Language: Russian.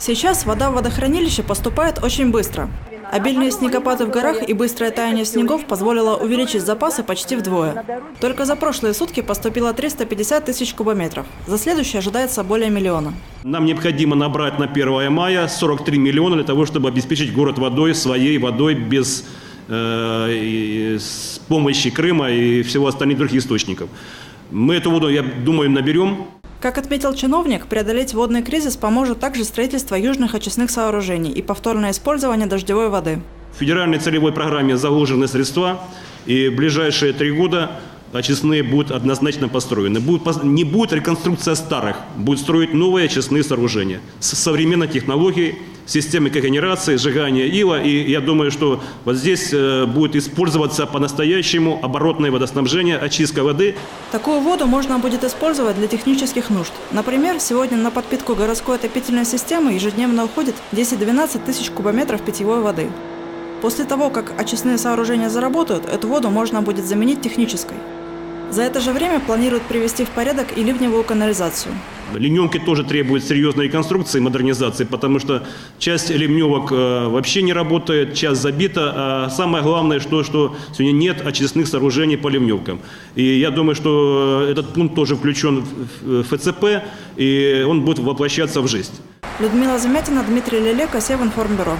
Сейчас вода в водохранилище поступает очень быстро. Обильные снегопады в горах и быстрое таяние снегов позволило увеличить запасы почти вдвое. Только за прошлые сутки поступило 350 тысяч кубометров. За следующий ожидается более миллиона. Нам необходимо набрать на 1 мая 43 миллиона для того, чтобы обеспечить город водой, своей водой, без э, с помощи Крыма и всего остальных других источников. Мы эту воду, я думаю, наберем. Как отметил чиновник, преодолеть водный кризис поможет также строительство южных очистных сооружений и повторное использование дождевой воды. В федеральной целевой программе заложены средства, и в ближайшие три года очистные будут однозначно построены. Будет не будет реконструкция старых, будут строить новые очистные сооружения с современной технологией, системой когенерации, сжигания ила. И я думаю, что вот здесь э, будет использоваться по-настоящему оборотное водоснабжение, очистка воды. Такую воду можно будет использовать для технических нужд. Например, сегодня на подпитку городской отопительной системы ежедневно уходит 10-12 тысяч кубометров питьевой воды. После того, как очистные сооружения заработают, эту воду можно будет заменить технической. За это же время планируют привести в порядок и ливневую канализацию. Ливневки тоже требуют серьезной реконструкции, модернизации, потому что часть ливневок э, вообще не работает, часть забита. А самое главное, что, что сегодня нет очистных сооружений по ливневкам. И я думаю, что этот пункт тоже включен в ФЦП, и он будет воплощаться в жизнь. Людмила Замятина, Дмитрий Лелека, Севинформбюро.